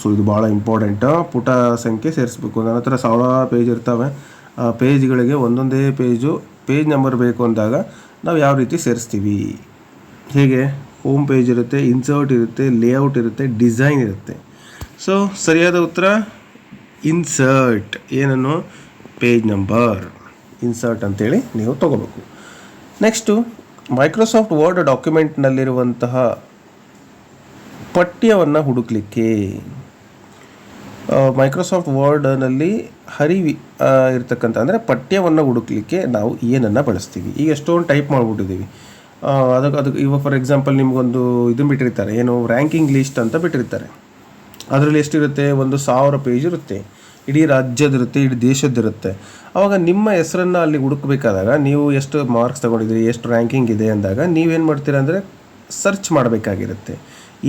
ಸೊ ಇದು ಭಾಳ ಇಂಪಾರ್ಟೆಂಟ್ ಪುಟ ಸಂಖ್ಯೆ ಸೇರಿಸಬೇಕು. ನನ್ನ ಹತ್ರ ಸಾವಿರಾರು ಪೇಜ್ ಇರ್ತವೆ. ಆ ಪೇಜ್ಗಳಿಗೆ ಒಂದೊಂದೇ ಪೇಜು ಪೇಜ್ ನಂಬರ್ ಬೇಕು ಅಂದಾಗ ನಾವು ಯಾವ ರೀತಿ ಸೇರಿಸ್ತೀವಿ? ಹೇಗೆ? ಹೋಮ್ ಪೇಜ್ ಇರುತ್ತೆ ಇನ್ಸರ್ಟ್ ಇರುತ್ತೆ ಲೇಔಟ್ ಇರುತ್ತೆ ಡಿಸೈನ್ ಇರುತ್ತೆ. ಸೊ ಸರಿಯಾದ ಉತ್ತರ? ಇನ್ಸರ್ಟ್. ಏನನ್ನು? Page number. ಇನ್ಸರ್ಟ್ ಅಂತೇಳಿ ನೀವು ತಗೋಬೇಕು. ನೆಕ್ಸ್ಟು, ಮೈಕ್ರೋಸಾಫ್ಟ್ ವರ್ಡ್ ಡಾಕ್ಯುಮೆಂಟ್ನಲ್ಲಿರುವಂತಹ ಪಠ್ಯವನ್ನು ಹುಡುಕ್ಲಿಕ್ಕೆ. ಮೈಕ್ರೋಸಾಫ್ಟ್ ವರ್ಡ್ನಲ್ಲಿ ಹರಿವಿ ಇರ್ತಕ್ಕಂಥ, ಅಂದರೆ ಪಠ್ಯವನ್ನು ಹುಡುಕ್ಲಿಕ್ಕೆ ನಾವು ಏನನ್ನು ಬಳಸ್ತೀವಿ. ಈಗ ಎಷ್ಟೊಂದು ಟೈಪ್ ಮಾಡಿಬಿಟ್ಟಿದ್ದೀವಿ. ಅದಕ್ಕೆ ಅದಕ್ಕೆ, ಇವಾಗ ಫಾರ್ ಎಕ್ಸಾಂಪಲ್ ನಿಮಗೊಂದು ಇದನ್ನು ಬಿಟ್ಟಿರ್ತಾರೆ. ಏನು ರ್ಯಾಂಕಿಂಗ್ ಲಿಸ್ಟ್ ಅಂತ ಬಿಟ್ಟಿರ್ತಾರೆ. ಅದರಲ್ಲಿ ಎಷ್ಟಿರುತ್ತೆ? ಒಂದು ಸಾವಿರ ಪೇಜ್ ಇರುತ್ತೆ. ಇಡೀ ರಾಜ್ಯದಿರುತ್ತೆ ಇಡೀ ದೇಶದ್ದಿರುತ್ತೆ. ಅವಾಗ ನಿಮ್ಮ ಹೆಸರನ್ನು ಅಲ್ಲಿ ಹುಡುಕಬೇಕಾದಾಗ, ನೀವು ಎಷ್ಟು ಮಾರ್ಕ್ಸ್ ತೊಗೊಂಡಿದ್ದೀರಿ, ಎಷ್ಟು ರ್ಯಾಂಕಿಂಗ್ ಇದೆ ಅಂದಾಗ ನೀವೇನು ಮಾಡ್ತೀರಾ ಅಂದರೆ ಸರ್ಚ್ ಮಾಡಬೇಕಾಗಿರುತ್ತೆ.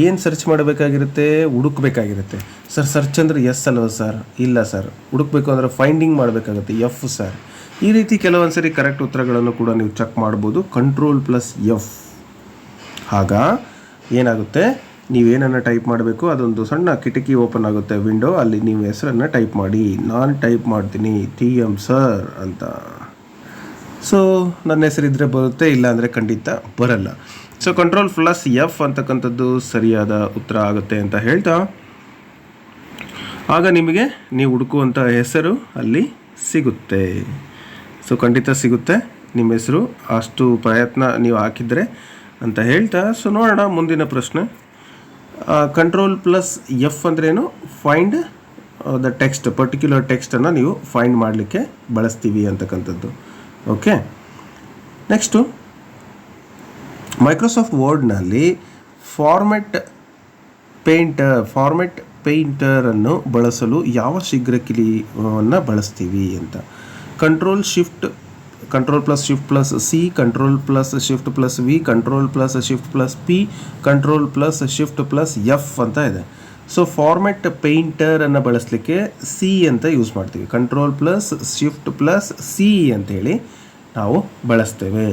ಏನು ಸರ್ಚ್ ಮಾಡಬೇಕಾಗಿರುತ್ತೆ? ಹುಡುಕಬೇಕಾಗಿರುತ್ತೆ. ಸರ್ ಸರ್ಚ್ ಅಂದರೆ ಎಸ್ ಅಲ್ವ ಸರ್ ಇಲ್ಲ ಸರ್ ಹುಡುಕಬೇಕು ಅಂದರೆ ಫೈಂಡಿಂಗ್ ಮಾಡಬೇಕಾಗುತ್ತೆ. ಎಫ್ ಸರ್ ಈ ರೀತಿ ಕೆಲವೊಂದು ಸರಿ ಕರೆಕ್ಟ್ ಉತ್ತರಗಳನ್ನು ಕೂಡ ನೀವು ಚೆಕ್ ಮಾಡ್ಬೋದು. ಕಂಟ್ರೋಲ್ ಪ್ಲಸ್ ಎಫ್ ಆಗ ಏನಾಗುತ್ತೆ? ನೀವೇನನ್ನು ಟೈಪ್ ಮಾಡಬೇಕು, ಅದೊಂದು ಸಣ್ಣ ಕಿಟಕಿ ಓಪನ್ ಆಗುತ್ತೆ ವಿಂಡೋ, ಅಲ್ಲಿ ನೀವು ಹೆಸರನ್ನು ಟೈಪ್ ಮಾಡಿ. ನಾನು ಟೈಪ್ ಮಾಡ್ತೀನಿ ಟಿ ಎಂ ಸರ್ ಅಂತ. ಸೊ ನನ್ನ ಹೆಸರಿದ್ದರೆ ಬರುತ್ತೆ ಇಲ್ಲ ಅಂದರೆ ಖಂಡಿತ ಬರಲ್ಲ. ಸೊ ಕಂಟ್ರೋಲ್ ಪ್ಲಸ್ ಎಫ್ ಅಂತಕ್ಕಂಥದ್ದು ಸರಿಯಾದ ಉತ್ತರ ಆಗುತ್ತೆ ಅಂತ ಹೇಳ್ತಾ. ಆಗ ನಿಮಗೆ, ನೀವು ಹುಡುಕುವಂಥ ಹೆಸರು ಅಲ್ಲಿ ಸಿಗುತ್ತೆ. ಸೊ ಖಂಡಿತ ಸಿಗುತ್ತೆ. ನಿಮ್ಮ ಹೆಸರು, ಅಷ್ಟು ಪ್ರಯತ್ನ ನೀವು ಹಾಕಿದರೆ ಅಂತ ಹೇಳ್ತಾ. ಸೊ ನೋಡೋಣ ಮುಂದಿನ ಪ್ರಶ್ನೆ. ಕಂಟ್ರೋಲ್ ಪ್ಲಸ್ ಎಫ್ ಅಂದ್ರೇನು? ಫೈಂಡ್ ದ ಟೆಕ್ಸ್ಟ್ ಪರ್ಟಿಕ್ಯುಲರ್ ಟೆಕ್ಸ್ಟನ್ನು ನೀವು ಫೈಂಡ್ ಮಾಡಲಿಕ್ಕೆ ಬಳಸ್ತೀವಿ ಅಂತಕ್ಕಂಥದ್ದು. ಓಕೆ ನೆಕ್ಸ್ಟು ಮೈಕ್ರೋಸಾಫ್ಟ್ ವರ್ಡ್ನಲ್ಲಿ ಫಾರ್ಮೆಟ್ ಪೇಂಟರ್ ಫಾರ್ಮೆಟ್ ಪೇಂಟರನ್ನು ಬಳಸಲು ಯಾವ ಶೀಘ್ರ ಕಿಲಿಯನ್ನು ಬಳಸ್ತೀವಿ ಅಂತ. Control shift control plus shift plus C control plus shift plus V control plus shift plus P control plus shift plus F ಅಂತ ಇದೆ. ಸೊ ಫಾರ್ಮೆಟ್ ಪೇಂಟರನ್ನು ಬಳಸಲಿಕ್ಕೆ ಸಿ ಅಂತ ಯೂಸ್ ಮಾಡ್ತೀವಿ. Control plus shift plus C ಅಂತೇಳಿ ನಾವು ಬಳಸ್ತೇವೆ.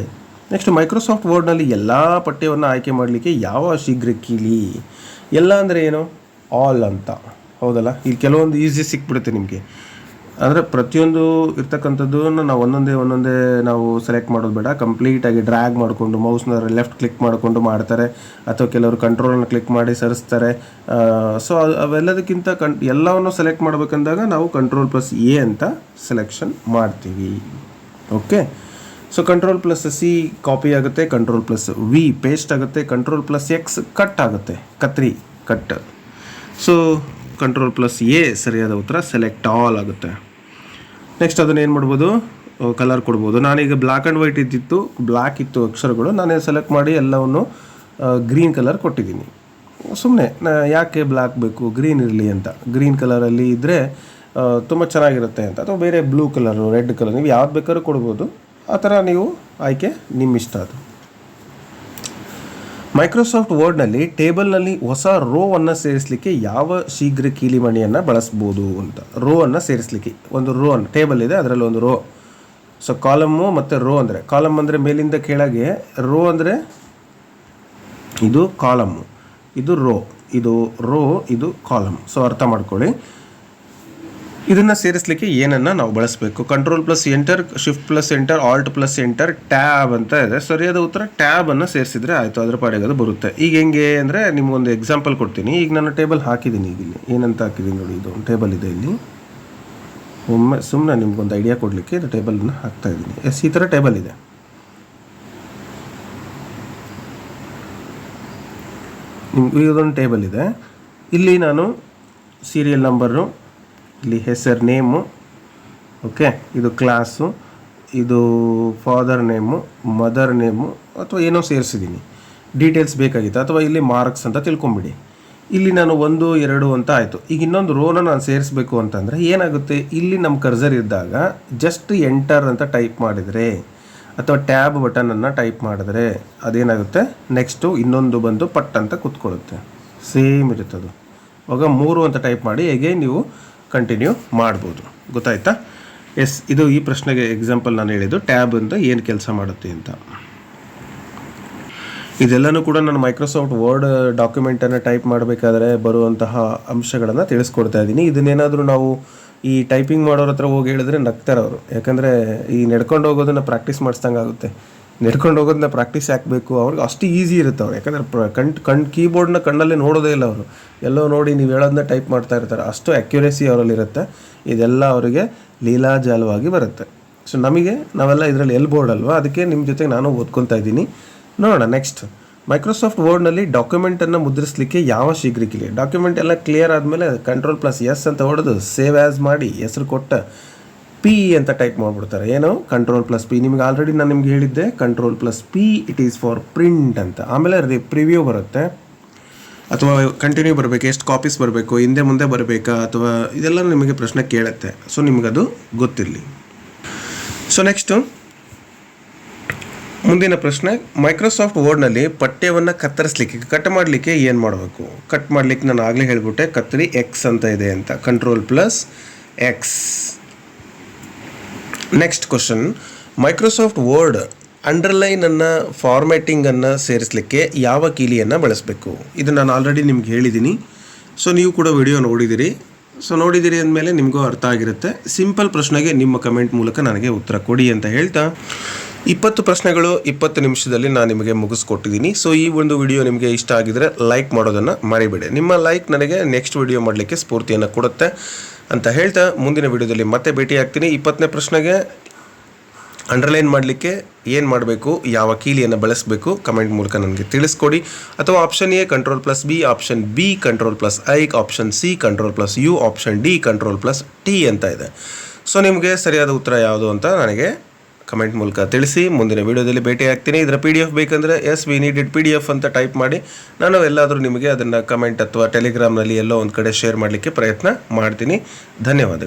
ನೆಕ್ಸ್ಟ್ ಮೈಕ್ರೋಸಾಫ್ಟ್ ವರ್ಡ್ನಲ್ಲಿ ಎಲ್ಲ ಪಠ್ಯವನ್ನು ಆಯ್ಕೆ ಮಾಡಲಿಕ್ಕೆ ಯಾವ ಶೀಘ್ರ ಕೀಲಿ? ಎಲ್ಲ ಅಂದರೆ ಏನು? ಆಲ್ ಅಂತ. ಹೌದಲ್ಲ? ಇಲ್ಲಿ ಕೆಲವೊಂದು ಈಸಿ ಸಿಕ್ಬಿಡುತ್ತೆ ನಿಮಗೆ. ಅಂದರೆ ಪ್ರತಿಯೊಂದು ಇರ್ತಕ್ಕಂಥದ್ದನ್ನು ನಾವು ಒಂದೊಂದೇ ಒಂದೊಂದೇ ನಾವು ಸೆಲೆಕ್ಟ್ ಮಾಡೋದು ಬೇಡ. ಕಂಪ್ಲೀಟಾಗಿ ಡ್ರ್ಯಾಗ್ ಮಾಡಿಕೊಂಡು ಮೌಸ್ನ ಲೆಫ್ಟ್ ಕ್ಲಿಕ್ ಮಾಡಿಕೊಂಡು ಮಾಡ್ತಾರೆ. ಅಥವಾ ಕೆಲವರು ಕಂಟ್ರೋಲನ್ನು ಕ್ಲಿಕ್ ಮಾಡಿ ಸರಿಸ್ತಾರೆ. ಸೊ ಅವೆಲ್ಲದಕ್ಕಿಂತ ಕನ್ ಎಲ್ಲವನ್ನು ಸೆಲೆಕ್ಟ್ ಮಾಡಬೇಕಂದಾಗ ನಾವು ಕಂಟ್ರೋಲ್ ಪ್ಲಸ್ ಎ ಅಂತ ಸೆಲೆಕ್ಷನ್ ಮಾಡ್ತೀವಿ. Okay so control plus C copy ಆಗುತ್ತೆ ಕಂಟ್ರೋಲ್ ಪ್ಲಸ್ ವಿ ಪೇಸ್ಟ್ ಆಗುತ್ತೆ ಕಂಟ್ರೋಲ್ ಪ್ಲಸ್ ಎಕ್ಸ್ ಕಟ್ ಆಗುತ್ತೆ. ಕತ್ರಿ cut so control plus A ಸರಿಯಾದ ಉತ್ತರ ಸೆಲೆಕ್ಟ್ ಆಲ್ ಆಗುತ್ತೆ. ನೆಕ್ಸ್ಟ್ ಅದನ್ನು ಏನು ಮಾಡ್ಬೋದು? ಕಲರ್ ಕೊಡ್ಬೋದು. ನಾನೀಗ ಬ್ಲ್ಯಾಕ್ ಆ್ಯಂಡ್ ವೈಟ್ ಇದ್ದಿತ್ತು ಬ್ಲ್ಯಾಕ್ ಇತ್ತು ಅಕ್ಷರಗಳು. ನಾನೇ ಸೆಲೆಕ್ಟ್ ಮಾಡಿ ಎಲ್ಲವನ್ನು ಗ್ರೀನ್ ಕಲರ್ ಕೊಟ್ಟಿದ್ದೀನಿ. ಸುಮ್ಮನೆ ಯಾಕೆ ಬ್ಲ್ಯಾಕ್ ಬೇಕು? ಗ್ರೀನ್ ಇರಲಿ ಅಂತ. ಗ್ರೀನ್ ಕಲರಲ್ಲಿ ಇದ್ದರೆ ತುಂಬ ಚೆನ್ನಾಗಿರುತ್ತೆ ಅಂತ. ಅಥವಾ ಬೇರೆ ಬ್ಲೂ ಕಲರು ರೆಡ್ ಕಲರ್ ನೀವು ಯಾವ್ದು ಬೇಕಾದ್ರೂ ಕೊಡ್ಬೋದು. ಆ ಥರ ನೀವು ಆಯ್ಕೆ ನಿಮ್ಮ ಇಷ್ಟ ಅದು. ಮೈಕ್ರೋಸಾಫ್ಟ್ ವರ್ಡ್ನಲ್ಲಿ ಟೇಬಲ್ನಲ್ಲಿ ಹೊಸ ರೋ ಅನ್ನು ಸೇರಿಸಲಿಕ್ಕೆ ಯಾವ ಶೀಘ್ರ ಕೀಲಿಮಣಿಯನ್ನು ಬಳಸ್ಬೋದು ಅಂತ. ರೋ ಅನ್ನು ಸೇರಿಸಲಿಕ್ಕೆ. ಒಂದು ರೋ ಅನ್ನು ಟೇಬಲ್ ಇದೆ, ಅದರಲ್ಲಿ ಒಂದು ರೋ. ಸೊ ಕಾಲಮ್ಮು ಮತ್ತು ರೋ ಅಂದರೆ ಕಾಲಮ್ ಅಂದರೆ ಮೇಲಿಂದ ಕೆಳಗೆ, ರೋ ಅಂದರೆ ಇದು ಕಾಲಮ್ಮು ಇದು ರೋ ಇದು ರೋ, ಇದು ಕಾಲಮ್ ಸೊ ಅರ್ಥ ಮಾಡ್ಕೊಳ್ಳಿ. ಇದನ್ನು ಸೇರಿಸಲಿಕ್ಕೆ ಏನನ್ನು ನಾವು ಬಳಸಬೇಕು? Control plus enter shift plus enter alt plus enter tab ಅಂತ ಇದೆ. ಸರಿಯಾದ ಉತ್ತರ ಟ್ಯಾಬನ್ನು ಸೇರಿಸಿದ್ರೆ ಆಯಿತು. ಅದ್ರ ಪಾಡಿಗೆ ಅದು ಬರುತ್ತೆ. ಈಗ ಹೆಂಗೆ ಅಂದರೆ ನಿಮ್ಗೊಂದು ಎಕ್ಸಾಂಪಲ್ ಕೊಡ್ತೀನಿ. ಈಗ ನಾನು ಟೇಬಲ್ ಹಾಕಿದ್ದೀನಿ ಈಗ ಇಲ್ಲಿ. ಏನಂತ ಹಾಕಿದ್ದೀನಿ ನೋಡಿ, ಇದು ಒಂದು ಟೇಬಲ್ ಇದೆ ಇಲ್ಲಿ. ಒಮ್ಮೆ ಸುಮ್ಮನೆ ನಿಮ್ಗೊಂದು ಐಡಿಯಾ ಕೊಡಲಿಕ್ಕೆ ಇದು ಟೇಬಲನ್ನು ಹಾಕ್ತಾ ಇದ್ದೀನಿ. ಎಸ್, ಈ ಥರ ಟೇಬಲ್ ಇದೆ. ನಿಮ್ಗೆ ಇದೊಂದು ಟೇಬಲ್ ಇದೆ. ಇಲ್ಲಿ ನಾನು ಸೀರಿಯಲ್ ನಂಬರು ಇಲ್ಲಿ ಹೆಸರು ನೇಮು, ಓಕೆ? ಇದು ಕ್ಲಾಸು, ಇದು ಫಾದರ್ ನೇಮು, ಮದರ್ ನೇಮು, ಅಥವಾ ಏನೋ ಸೇರಿಸಿದ್ದೀನಿ. ಡೀಟೇಲ್ಸ್ ಬೇಕಾಗಿತ್ತು, ಅಥವಾ ಇಲ್ಲಿ ಮಾರ್ಕ್ಸ್ ಅಂತ ತಿಳ್ಕೊಂಬಿಡಿ. ಇಲ್ಲಿ ನಾನು ಒಂದು, ಎರಡು ಅಂತ ಆಯಿತು. ಈಗ ಇನ್ನೊಂದು ರೋನ ನಾನು ಸೇರಿಸಬೇಕು ಅಂತಂದರೆ ಏನಾಗುತ್ತೆ? ಇಲ್ಲಿ ನಮ್ಮ ಕರ್ಸರ್ ಇದ್ದಾಗ ಜಸ್ಟ್ ಎಂಟರ್ ಅಂತ ಟೈಪ್ ಮಾಡಿದರೆ, ಅಥವಾ ಟ್ಯಾಬ್ ಬಟನನ್ನು ಟೈಪ್ ಮಾಡಿದ್ರೆ ಅದೇನಾಗುತ್ತೆ? ನೆಕ್ಸ್ಟು ಇನ್ನೊಂದು ಬಂದು ಪಟ್ ಅಂತ ಕೂತ್ಕೊಳ್ಳುತ್ತೆ. ಸೇಮ್ ಇರುತ್ತೆ ಅದು ಅವಾಗ ಮೂರು ಅಂತ ಟೈಪ್ ಮಾಡಿ ಹೇಗೆ ನೀವು ಕಂಟಿನ್ಯೂ ಮಾಡ್ಬೋದು. ಗೊತ್ತಾಯ್ತಾ? ಎಸ್, ಇದು ಈ ಪ್ರಶ್ನೆಗೆ ಎಕ್ಸಾಂಪಲ್ ನಾನು ಹೇಳಿದ್ದು. ಟ್ಯಾಬ್ ಅಂತ ಏನು ಕೆಲಸ ಮಾಡುತ್ತೆ ಅಂತ. ಇದೆಲ್ಲನೂ ಕೂಡ ನಾನು ಮೈಕ್ರೋಸಾಫ್ಟ್ ವರ್ಡ್ ಡಾಕ್ಯುಮೆಂಟನ್ನು ಟೈಪ್ ಮಾಡಬೇಕಾದ್ರೆ ಬರುವಂತಹ ಅಂಶಗಳನ್ನು ತಿಳಿಸ್ಕೊಡ್ತಾ ಇದ್ದೀನಿ. ಇದನ್ನೇನಾದರೂ ನಾವು ಈ ಟೈಪಿಂಗ್ ಮಾಡೋರ ಹತ್ರ ಹೋಗಿ ಹೇಳಿದ್ರೆ ನಗ್ತಾರೆ ಅವರು ಯಾಕಂದರೆ ಈ ನಡ್ಕೊಂಡು ಹೋಗೋದನ್ನು ಪ್ರಾಕ್ಟೀಸ್ ಮಾಡಿಸ್ದಂಗೆ ಆಗುತ್ತೆ ನಡ್ಕೊಂಡು ಹೋಗೋದನ್ನ ಪ್ರಾಕ್ಟೀಸ್ ಹಾಕಬೇಕು. ಅವ್ರಿಗೆ ಅಷ್ಟು ಈಸಿ ಇರುತ್ತೆ ಅವ್ರು. ಯಾಕಂದರೆ ಪ್ರ, ಕಣ್ ಕಣ್ ಕೀಬೋರ್ಡ್ನ ಕಣ್ಣಲ್ಲೇ ನೋಡೋದೇ ಇಲ್ಲ ಅವರು. ಎಲ್ಲೋ ನೋಡಿ ನೀವು ಹೇಳೋದನ್ನ ಟೈಪ್ ಮಾಡ್ತಾ ಇರ್ತಾರೆ. ಅಷ್ಟು ಅಕ್ಯುರೇಸಿ ಅವರಲ್ಲಿರುತ್ತೆ. ಇದೆಲ್ಲ ಅವರಿಗೆ ಲೀಲಾಜಾಲವಾಗಿ ಬರುತ್ತೆ. ಸೊ ನಮಗೆ ನಾವೆಲ್ಲ ಇದರಲ್ಲಿ ಎಲ್ ಬೋರ್ಡ್ ಅಲ್ವಾ? ಅದಕ್ಕೆ ನಿಮ್ಮ ಜೊತೆಗೆ ನಾನು ಓದ್ಕೊತಾ ಇದ್ದೀನಿ. ನೋಡೋಣ ನೆಕ್ಸ್ಟ್ ಮೈಕ್ರೋಸಾಫ್ಟ್ ವರ್ಡ್ನಲ್ಲಿ ಡಾಕ್ಯುಮೆಂಟನ್ನು ಮುದ್ರಿಸಲಿಕ್ಕೆ ಯಾವ ಶೀಘ್ರಕ್ಕಿಲ್ಲ. ಡಾಕ್ಯುಮೆಂಟ್ ಎಲ್ಲ ಕ್ಲಿಯರ್ ಆದಮೇಲೆ ಕಂಟ್ರೋಲ್ ಪ್ಲಸ್ ಎಸ್ ಅಂತ ಹೊಡೆದು ಸೇವ್ ಆ್ಯಸ್ ಮಾಡಿ ಹೆಸರು ಕೊಟ್ಟ ಪಿ ಅಂತ ಟೈಪ್ ಮಾಡಿಬಿಡ್ತಾರೆ. ಏನು? ಕಂಟ್ರೋಲ್ ಪ್ಲಸ್ ಪಿ ನಿಮ್ಗೆ ಆಲ್ರೆಡಿ ನಾನು ನಿಮ್ಗೆ ಹೇಳಿದ್ದೆ control plus P it is for print ಅಂತ. ಆಮೇಲೆ ರಿ ಪ್ರಿವ್ಯೂ ಬರುತ್ತೆ. ಅಥವಾ ಕಂಟಿನ್ಯೂ ಬರಬೇಕು, ಎಷ್ಟು ಕಾಪೀಸ್ ಬರಬೇಕು, ಹಿಂದೆ ಮುಂದೆ ಬರಬೇಕಾ, ಅಥವಾ ಇದೆಲ್ಲ ನಿಮಗೆ ಪ್ರಶ್ನೆ ಕೇಳುತ್ತೆ. ಸೊ ನಿಮಗದು ಗೊತ್ತಿರಲಿ. ಸೊ ನೆಕ್ಸ್ಟು ಮುಂದಿನ ಪ್ರಶ್ನೆ ಮೈಕ್ರೋಸಾಫ್ಟ್ ವರ್ಡ್ನಲ್ಲಿ ಪಠ್ಯವನ್ನು ಕತ್ತರಿಸಲಿಕ್ಕೆ ಕಟ್ ಮಾಡಲಿಕ್ಕೆ ಏನು ಮಾಡಬೇಕು? ಕಟ್ ಮಾಡಲಿಕ್ಕೆ ನಾನು ಆಗಲೇ ಹೇಳಿಬಿಟ್ಟೆ ಕತ್ತರಿ ಎಕ್ಸ್ ಅಂತ ಇದೆ ಅಂತ. Control plus X next question Microsoft Word ಅಂಡರ್ಲೈನನ್ನು ಫಾರ್ಮ್ಯಾಟಿಂಗನ್ನು ಸೇರಿಸಲಿಕ್ಕೆ ಯಾವ ಕೀಲಿಯನ್ನು ಬಳಸಬೇಕು? ಇದು ನಾನು ಆಲ್ರೆಡಿ ನಿಮ್ಗೆ ಹೇಳಿದ್ದೀನಿ ಸೊ ನೀವು ಕೂಡ ವಿಡಿಯೋ ನೋಡಿದ್ದೀರಿ ಸೊ ನೋಡಿದ್ದೀರಿ ಅಂದಮೇಲೆ ನಿಮಗೂ ಅರ್ಥ ಆಗಿರುತ್ತೆ. ಸಿಂಪಲ್ ಪ್ರಶ್ನೆಗೆ ನಿಮ್ಮ ಕಮೆಂಟ್ ಮೂಲಕ ನನಗೆ ಉತ್ತರ ಕೊಡಿ ಅಂತ ಹೇಳ್ತಾ. ಇಪ್ಪತ್ತು ಪ್ರಶ್ನೆಗಳು ಇಪ್ಪತ್ತು ನಿಮಿಷದಲ್ಲಿ ನಾನು ನಿಮಗೆ ಮುಗಿಸ್ಕೊಟ್ಟಿದ್ದೀನಿ ಸೊ ಈ ಒಂದು ವಿಡಿಯೋ ನಿಮಗೆ ಇಷ್ಟ ಆಗಿದರೆ ಲೈಕ್ ಮಾಡೋದನ್ನು ಮರಿಬೇಡಿ. ನಿಮ್ಮ ಲೈಕ್ ನನಗೆ ನೆಕ್ಸ್ಟ್ ವಿಡಿಯೋ ಮಾಡಲಿಕ್ಕೆ ಸ್ಫೂರ್ತಿಯನ್ನು ಕೊಡುತ್ತೆ. ಅಂತ ಹೇಳ್ತಾ ಮುಂದಿನ ವಿಡಿಯೋದಲ್ಲಿ ಮತ್ತೆ ಭೇಟಿ ಆಗ್ತೀನಿ ಇಪ್ಪತ್ತನೇ ಪ್ರಶ್ನೆಗೆ ಅಂಡರ್ಲೈನ್ ಮಾಡಲಿಕ್ಕೆ ಏನು ಮಾಡಬೇಕು, ಯಾವ ಕೀಲಿಯನ್ನು ಬಳಸಬೇಕು ಕಮೆಂಟ್ ಮೂಲಕ ನನಗೆ ತಿಳಿಸ್ಕೊಡಿ. ಅಥವಾ option A control plus B option B control plus I option C control plus U option D control plus T ಅಂತ ಇದೆ. ಸೊ ನಿಮಗೆ ಸರಿಯಾದ ಉತ್ತರ ಯಾವುದು ಅಂತ ನನಗೆ ಕಮೆಂಟ್ ಮೂಲಕ ತಿಳಿಸಿ. ಮುಂದಿನ ವಿಡಿಯೋದಲ್ಲಿ ಭೇಟಿ ಆಗ್ತೀನಿ ಇದರ ಪಿ ಡಿ ಎಫ್ ಬೇಕಂದರೆ S V needed P D F ಅಂತ ಟೈಪ್ ಮಾಡಿ. ನಾನು ಎಲ್ಲಾದರೂ ನಿಮಗೆ ಅದನ್ನು ಕಮೆಂಟ್ ಅಥವಾ ಟೆಲಿಗ್ರಾಮ್ನಲ್ಲಿ ಎಲ್ಲೋ ಒಂದು ಕಡೆ ಶೇರ್ ಮಾಡಲಿಕ್ಕೆ ಪ್ರಯತ್ನ ಮಾಡ್ತೀನಿ. ಧನ್ಯವಾದಗಳು.